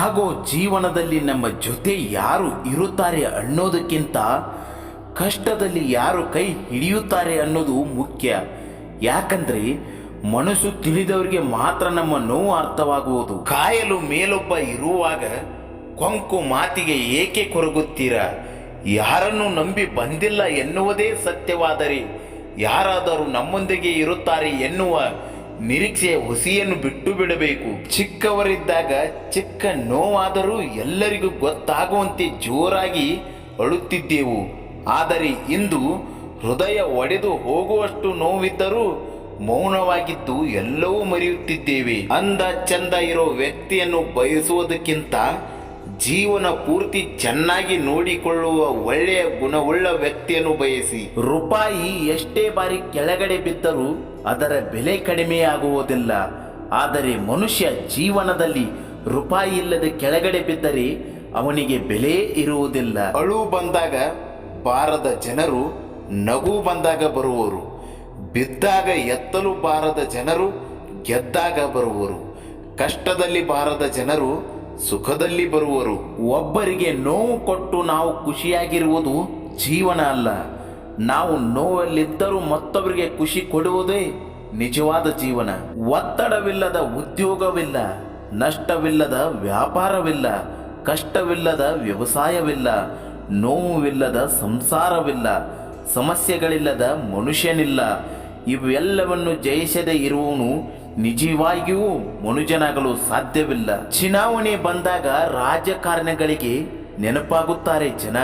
ಹಾಗೂ ಜೀವನದಲ್ಲಿ ನಮ್ಮ ಜೊತೆ ಯಾರು ಇರುತ್ತಾರೆ ಅನ್ನೋದಕ್ಕಿಂತ ಕಷ್ಟದಲ್ಲಿ ಯಾರು ಕೈ ಹಿಡಿಯುತ್ತಾರೆ ಅನ್ನೋದು ಮುಖ್ಯ. ಯಾಕಂದ್ರೆ ಮನಸ್ಸು ತಿಳಿದವರಿಗೆ ಮಾತ್ರ ನಮ್ಮ ನೋವು ಅರ್ಥವಾಗುವುದು. ಕಾಯಲು ಮೇಲೊಬ್ಬ ಇರುವಾಗ ಕೊಂಕು ಮಾತಿಗೆ ಏಕೆ ಕೊರಗುತ್ತೀರಾ? ಯಾರನ್ನು ನಂಬಿ ಬಂದಿಲ್ಲ ಎನ್ನುವುದೇ ಸತ್ಯವಾದರೆ ಯಾರಾದರೂ ನಮ್ಮೊಂದಿಗೆ ಇರುತ್ತಾರೆ ಎನ್ನುವ ನಿರೀಕ್ಷೆಯ ಹುಸಿಯನ್ನು ಬಿಟ್ಟು ಬಿಡಬೇಕು. ಚಿಕ್ಕವರಿದ್ದಾಗ ಚಿಕ್ಕ ನೋವಾದರೂ ಎಲ್ಲರಿಗೂ ಗೊತ್ತಾಗುವಂತೆ ಜೋರಾಗಿ ಅಳುತ್ತಿದ್ದೆವು. ಆದರೆ ಇಂದು ಹೃದಯ ಒಡೆದು ಹೋಗುವಷ್ಟು ನೋವಿದ್ದರೂ ಮೌನವಾಗಿದ್ದು ಎಲ್ಲವೂ ಮರೆಯುತ್ತಿದ್ದೇವೆ. ಅಂದ ಚಂದ ಇರೋ ವ್ಯಕ್ತಿಯನ್ನು ಬಯಸುವುದಕ್ಕಿಂತ ಜೀವನ ಪೂರ್ತಿ ಚೆನ್ನಾಗಿ ನೋಡಿಕೊಳ್ಳುವ ಒಳ್ಳೆಯ ಗುಣವುಳ್ಳ ವ್ಯಕ್ತಿಯನ್ನು ಬಯಸಿ. ರೂಪಾಯಿ ಎಷ್ಟೇ ಬಾರಿ ಕೆಳಗಡೆ ಬಿದ್ದರೂ ಅದರ ಬೆಲೆ ಕಡಿಮೆಯಾಗುವುದಿಲ್ಲ ಆದರೆ ಮನುಷ್ಯ ಜೀವನದಲ್ಲಿ ರೂಪಾಯಿ ಇಲ್ಲದೆ ಕೆಳಗಡೆ ಬಿದ್ದರೆ ಅವನಿಗೆ ಬೆಲೆ ಇರುವುದಿಲ್ಲ. ಅಳು ಬಂದಾಗ ಬಾರದ ಜನರು, ನಗು ಬಂದಾಗ ಬರುವರು. ಬಿದ್ದಾಗ ಎತ್ತಲು ಬಾರದ ಜನರು, ಗೆದ್ದಾಗ ಬರುವರು. ಕಷ್ಟದಲ್ಲಿ ಬಾರದ ಜನರು ಸುಖದಲ್ಲಿ ಬರುವರು. ಒಬ್ಬರಿಗೆ ನೋವು ಕೊಟ್ಟು ನಾವು ಖುಷಿಯಾಗಿರುವುದು ಜೀವನ ಅಲ್ಲ. ನಾವು ನೋವಲ್ಲಿದ್ದರೂ ಮತ್ತೊಬ್ಬರಿಗೆ ಖುಷಿ ಕೊಡುವುದೇ ನಿಜವಾದ ಜೀವನ. ಒತ್ತಡವಿಲ್ಲದ ಉದ್ಯೋಗವಿಲ್ಲ, ನಷ್ಟವಿಲ್ಲದ ವ್ಯಾಪಾರವಿಲ್ಲ, ಕಷ್ಟವಿಲ್ಲದ ವ್ಯವಸಾಯವಿಲ್ಲ, ನೋವಿಲ್ಲದ ಸಂಸಾರವಿಲ್ಲ, ಸಮಸ್ಯೆಗಳಿಲ್ಲದ ಮನುಷ್ಯನಿಲ್ಲ. ಇವೆಲ್ಲವನ್ನು ಜಯಿಸದೆ ಇರುವವನು ನಿಜವಾಗಿಯೂ ಮನುಜನಾಗಲು ಸಾಧ್ಯವಿಲ್ಲ. ಚುನಾವಣೆ ಬಂದಾಗ ರಾಜಕಾರಣಗಳಿಗೆ ನೆನಪಾಗುತ್ತಾರೆ ಜನ.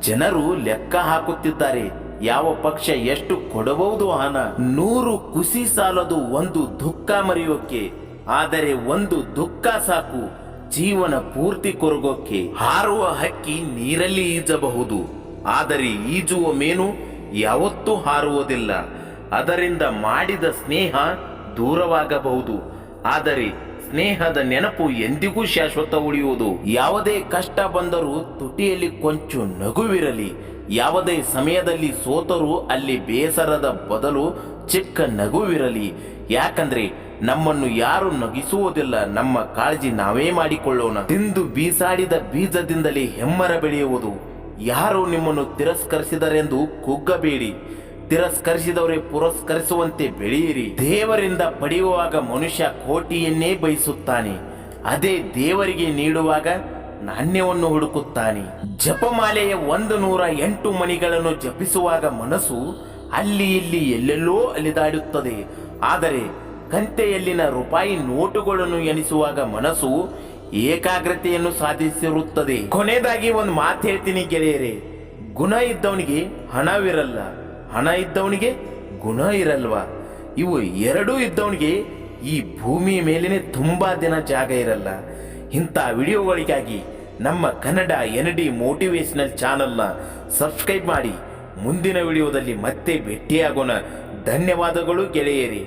ಜನರು ಲೆಕ್ಕ ಹಾಕುತ್ತಿದ್ದಾರೆ. ಯಾವ ಪಕ್ಷ ಎಷ್ಟು ಕೊಡಬಹುದು ಹಣ? ನೂರು ಖುಷಿ ಸಾಲದು ಒಂದು ದುಃಖ ಮರೆಯೋಕೆ. ಆದರೆ ಒಂದು ದುಃಖ ಸಾಕು. ಜೀವನ ಪೂರ್ತಿ ಕೊರಗೋಕೆ. ಹಾರುವ ಹಕ್ಕಿ ನೀರಲ್ಲಿ ಈಜಬಹುದು. ಆದರೆ ಈಜುವ ಮೇನು ಯಾವತ್ತೂ ಹಾರುವುದಿಲ್ಲ. ಅದರಿಂದ ಮಾಡಿದ ಸ್ನೇಹ ದೂರವಾಗಬಹುದು. ಆದರೆ ಸ್ನೇಹದ ನೆನಪು ಎಂದಿಗೂ ಶಾಶ್ವತ ಉಳಿಯುವುದು. ಯಾವುದೇ ಕಷ್ಟ ಬಂದರೂ ತುಟಿಯಲ್ಲಿ ಕೊಂಚು ನಗುವಿರಲಿ. ಯಾವುದೇ ಸಮಯದಲ್ಲಿ ಸೋತರೂ ಅಲ್ಲಿ ಬೇಸರದ ಬದಲು ಚಿಕ್ಕ ನಗುವಿರಲಿ. ಯಾಕಂದ್ರೆ ನಮ್ಮನ್ನು ಯಾರು ನಗಿಸುವುದಿಲ್ಲ. ನಮ್ಮ ಕಾಳಜಿ ನಾವೇ ಮಾಡಿಕೊಳ್ಳೋಣ. ತಿಂದು ಬೀಸಾಡಿದ ಬೀಜದಿಂದಲೇ ಹೆಮ್ಮರ ಬೆಳೆಯುವುದು. ಯಾರು ನಿಮ್ಮನ್ನು ತಿರಸ್ಕರಿಸಿದರೆಂದು ಕುಗ್ಗಬೇಡಿ. ತಿರಸ್ಕರಿಸಿದವರೇ ಪುರಸ್ಕರಿಸುವಂತೆ ಬೆಳೆಯಿರಿ. ದೇವರಿಂದ ಪಡೆಯುವಾಗ ಮನುಷ್ಯ ಕೋಟಿಯನ್ನೇ ಬಯಸುತ್ತಾನೆ. ಅದೇ ದೇವರಿಗೆ ನೀಡುವಾಗ ನಾಣ್ಯವನ್ನು ಹುಡುಕುತ್ತಾನೆ. ಜಪಮಾಲೆಯ ಒಂದು ನೂರ ಎಂಟು ಮಣಿಗಳನ್ನು ಜಪಿಸುವಾಗ ಮನಸ್ಸು ಅಲ್ಲಿ ಇಲ್ಲಿ ಎಲ್ಲೆಲ್ಲೋ ಅಲಿದಾಡುತ್ತದೆ. ಆದರೆ ಕಂತೆಯಲ್ಲಿನ ರೂಪಾಯಿ ನೋಟುಗಳನ್ನು ಎಣಿಸುವಾಗ ಮನಸ್ಸು ಏಕಾಗ್ರತೆಯನ್ನು ಸಾಧಿಸಿರುತ್ತದೆ. ಕೊನೆಯದಾಗಿ ಒಂದು ಮಾತು ಹೇಳ್ತೀನಿ ಗೆಳೆಯರೆ. ಗುಣ ಇದ್ದವನಿಗೆ ಹಣವಿರಲ್ಲ. ಹಣ ಇದ್ದವನಿಗೆ ಗುಣ ಇರಲ್ವಾ? ಇವು ಎರಡೂ ಇದ್ದವನಿಗೆ ಈ ಭೂಮಿ ಮೇಲೇ ತುಂಬಾ ದಿನ ಜಾಗ ಇರಲ್ಲ. ಇಂಥ ವಿಡಿಯೋಗಳಿಗಾಗಿ ನಮ್ಮ ಕನ್ನಡ ಎನ್ ಡಿ ಮೋಟಿವೇಶನಲ್ ಚಾನಲ್ನ ಸಬ್ಸ್ಕ್ರೈಬ್ ಮಾಡಿ. ಮುಂದಿನ ವಿಡಿಯೋದಲ್ಲಿ ಮತ್ತೆ ಭೇಟಿಯಾಗೋಣ. ಧನ್ಯವಾದಗಳು ಗೆಳೆಯರಿ.